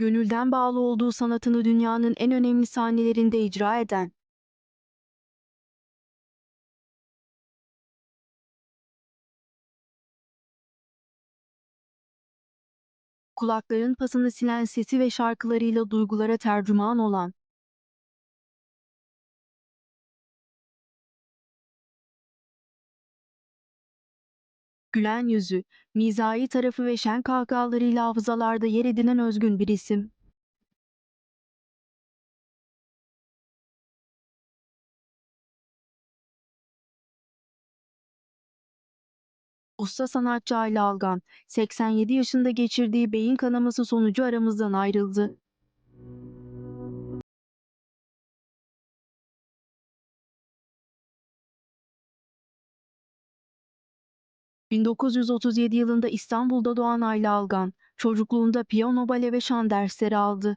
Gönülden bağlı olduğu sanatını dünyanın en önemli sahnelerinde icra eden, kulakların pasını silen sesi ve şarkılarıyla duygulara tercüman olan, gülen yüzü, mizahi tarafı ve şen kahkahalarıyla hafızalarda yer edinen özgün bir isim. Usta sanatçı Ayla Algan, 87 yaşında geçirdiği beyin kanaması sonucu aramızdan ayrıldı. ...1937 yılında İstanbul'da doğan Ayla Algan, çocukluğunda piyano, bale ve şan dersleri aldı.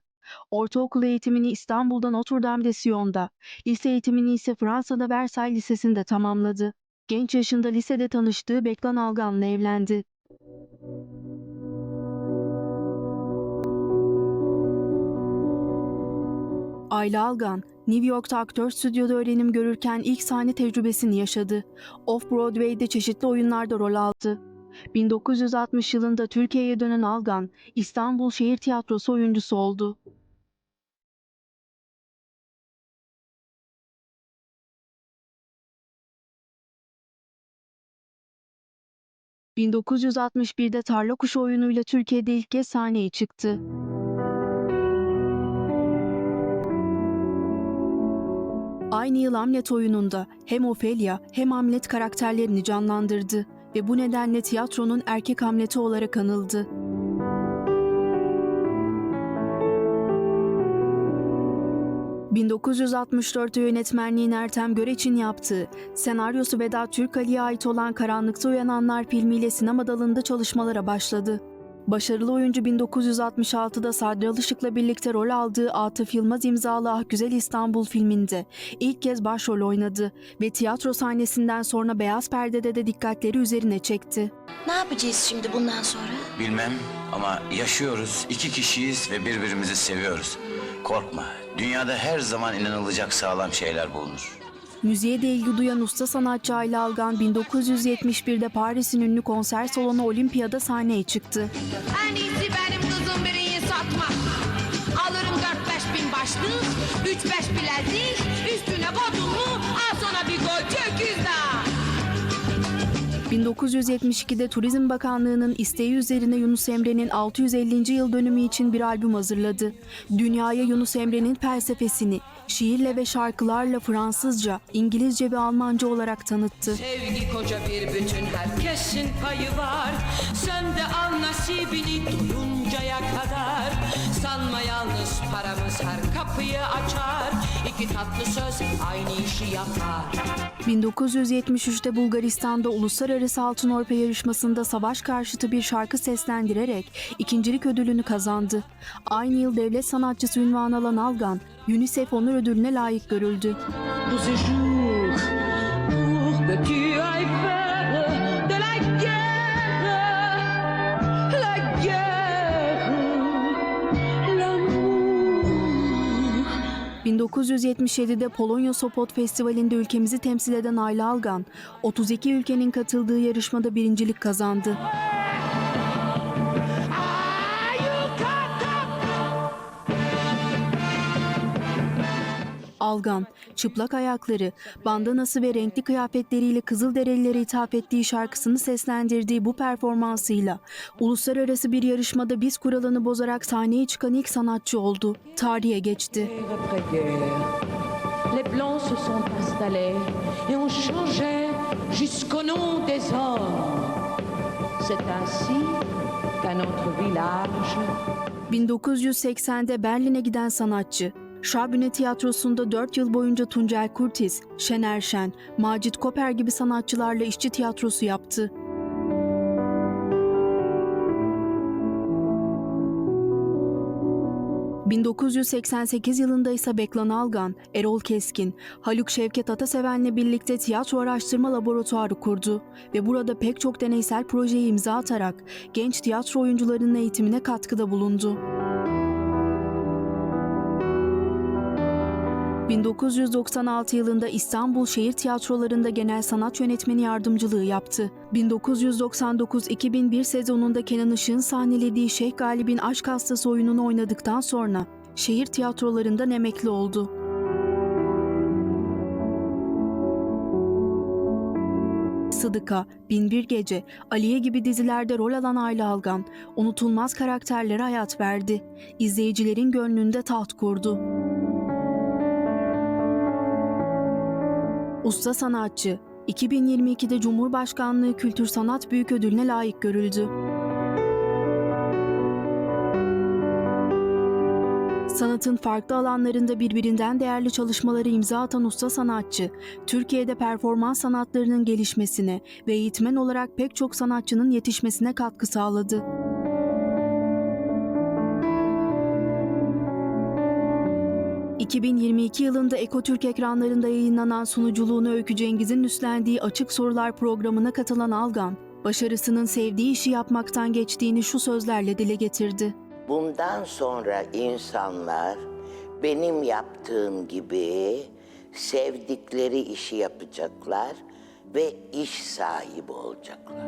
Ortaokul eğitimini İstanbul'da Notre Dame de Sion'da, lise eğitimini ise Fransa'da Versailles Lisesi'nde tamamladı. Genç yaşında lisede tanıştığı Beklan Algan'la evlendi. Ayla Algan, New York'ta aktör stüdyoda öğrenim görürken ilk sahne tecrübesini yaşadı. Off-Broadway'de çeşitli oyunlarda rol aldı. 1960 yılında Türkiye'ye dönen Algan, İstanbul Şehir Tiyatrosu oyuncusu oldu. ...1961'de Tarla Kuşu oyunuyla Türkiye'de ilk kez sahneye çıktı. Aynı yıl Hamlet oyununda hem Ophelia hem Hamlet karakterlerini canlandırdı ve bu nedenle tiyatronun erkek Hamlet'i olarak anıldı. ...1964'te yönetmenliğin Ertem Göreç'in yaptığı, senaryosu Vedat Türkali'ye ait olan Karanlıkta Uyananlar filmiyle sinema dalında çalışmalara başladı. Başarılı oyuncu 1966'da Sadri Alışık'la birlikte rol aldığı Atıf Yılmaz imzalı Ah Güzel İstanbul filminde ilk kez başrol oynadı ve tiyatro sahnesinden sonra beyaz perdede de dikkatleri üzerine çekti. Ne yapacağız şimdi bundan sonra? Bilmem ama yaşıyoruz, iki kişiyiz ve birbirimizi seviyoruz. Korkma, dünyada her zaman inanılacak sağlam şeyler bulunur. Müziğe de ilgi duyan usta sanatçı Ayla Algan 1971'de Paris'in ünlü konser salonu Olimpiyada sahneye çıktı. En iyisi benim kızım birini satmak. Alırım dört beş bin başlık, üç beş bilezik, üstüne bodumu, al sana bir gol çöküz daha. 1972'de Turizm Bakanlığı'nın isteği üzerine Yunus Emre'nin 650. yıl dönümü için bir albüm hazırladı. Dünyaya Yunus Emre'nin felsefesini şiirle ve şarkılarla Fransızca, İngilizce ve Almanca olarak tanıttı. Sevgi koca bir bütün herkesin payı var Sen de al nasibini duyuncaya kadar Sanma yalnız paramız her kapıyı açar İki tatlı söz aynı işi yapar 1973'te Bulgaristan'da Uluslararası Altın Orpa yarışmasında savaş karşıtı bir şarkı seslendirerek ikincilik ödülünü kazandı. Aynı yıl devlet sanatçısı ünvanı alan Algan, UNICEF Onur Ödülüne layık görüldü. Tous ces jours pour que tu ailles faire de la guerre La guerre, l'amour 1977'de Polonya Sopot Festivali'nde ülkemizi temsil eden Ayla Algan, 32 ülkenin katıldığı yarışmada birincilik kazandı. Algan, çıplak ayakları, bandanası ve renkli kıyafetleriyle Kızılderililere ithaf ettiği şarkısını seslendirdiği bu performansıyla uluslararası bir yarışmada biz kuralını bozarak sahneye çıkan ilk sanatçı oldu. Tarihe geçti. les Blancs se sont installés et ont changé jusqu'au nom des hommes. C'est ainsi qu'à notre village, 1980'de Berlin'e giden sanatçı, Şabüne Tiyatrosu'nda 4 yıl boyunca Tuncel Kurtiz, Şener Şen, Macit Koper gibi sanatçılarla işçi tiyatrosu yaptı. ...1988 yılında ise Beklan Algan, Erol Keskin, Haluk Şevket Ataseven'le birlikte tiyatro araştırma laboratuvarı kurdu ve burada pek çok deneysel projeye imza atarak genç tiyatro oyuncularının eğitimine katkıda bulundu. 1996 yılında İstanbul Şehir Tiyatrolarında genel sanat yönetmeni yardımcılığı yaptı. 1999-2001 sezonunda Kenan Işık'ın sahnelediği Şeyh Galip'in Aşk Hastası oyununu oynadıktan sonra şehir tiyatrolarından emekli oldu. Sıdıka, Binbir Gece, Aliye gibi dizilerde rol alan Ayla Algan, unutulmaz karakterlere hayat verdi. İzleyicilerin gönlünde taht kurdu. Usta sanatçı, 2022'de Cumhurbaşkanlığı Kültür Sanat Büyük Ödülüne layık görüldü. Sanatın farklı alanlarında birbirinden değerli çalışmaları imza atan usta sanatçı, Türkiye'de performans sanatlarının gelişmesine ve eğitmen olarak pek çok sanatçının yetişmesine katkı sağladı. ...2022 yılında Ekotürk ekranlarında yayınlanan sunuculuğunu Öykü Cengiz'in üstlendiği Açık Sorular programına katılan Algan, başarısının sevdiği işi yapmaktan geçtiğini şu sözlerle dile getirdi. Bundan sonra insanlar benim yaptığım gibi sevdikleri işi yapacaklar ve iş sahibi olacaklar.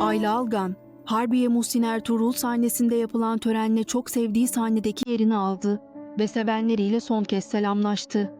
Ayla Algan, Harbiye Muhsin Ertuğrul sahnesinde yapılan törenle çok sevdiği sahnedeki yerini aldı ve sevenleriyle son kez selamlaştı.